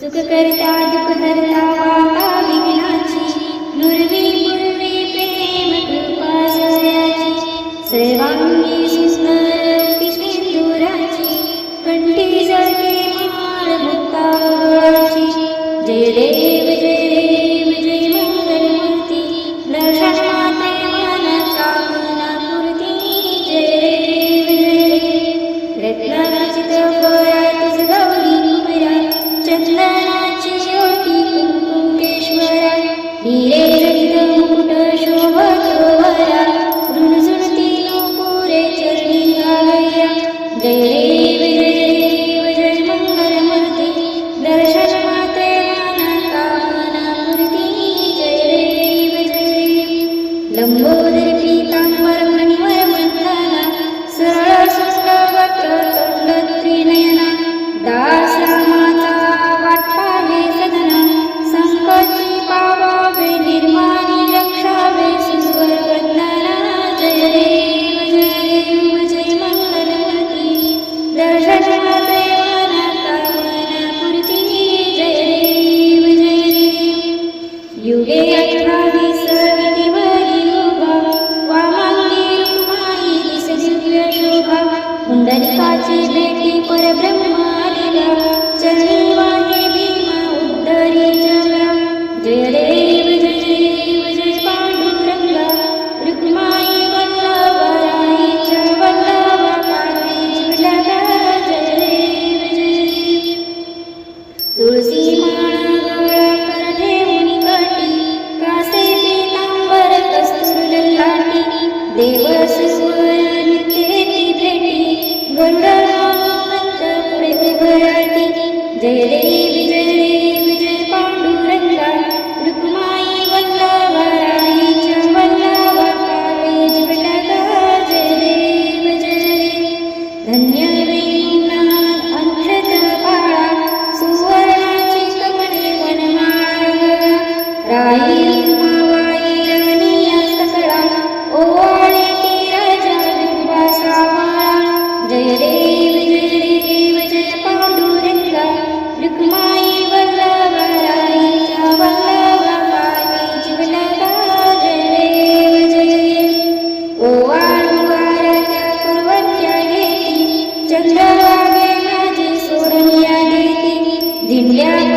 सुख करता दुख करता वाता विघ्नाची नुरवी पूर्वी प्रेम कृपा सर्वांगी सुस्ना युगे अठराणी सर्वनी वरी योगा वामांगी रुक्माई दिस दिव्य शोभा. पुंडलिकाची भेटी परब्रह्म दिवस स्मरण तेरी भेटी. गंडरावंत प्रेम भराती जय विजय रे विजय पांडुरंगा. रुक्माई वल्लवा राईच्या वल्लवा पावे जीवनाला जय रे विजय रे. धन्य वेणा अक्षत बाळा. सुवर्णाची Yeah.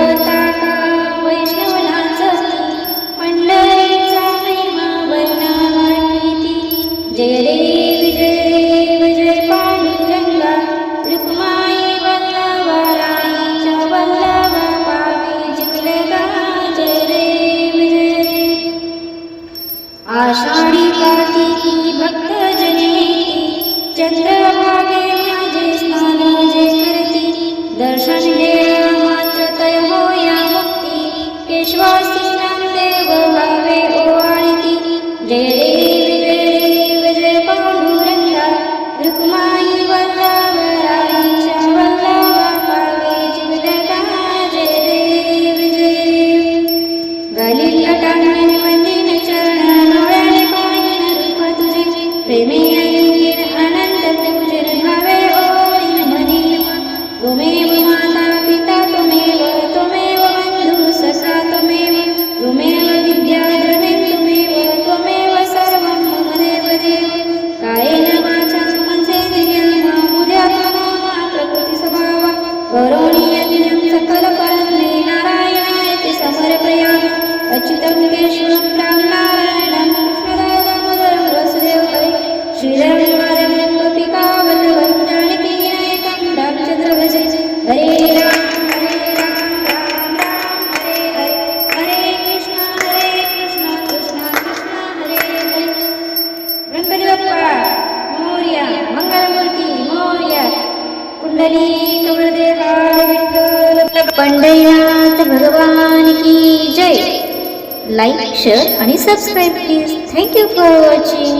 पंडयात भगवान की जय. लाईक शेअर आणि subscribe please thank you for watching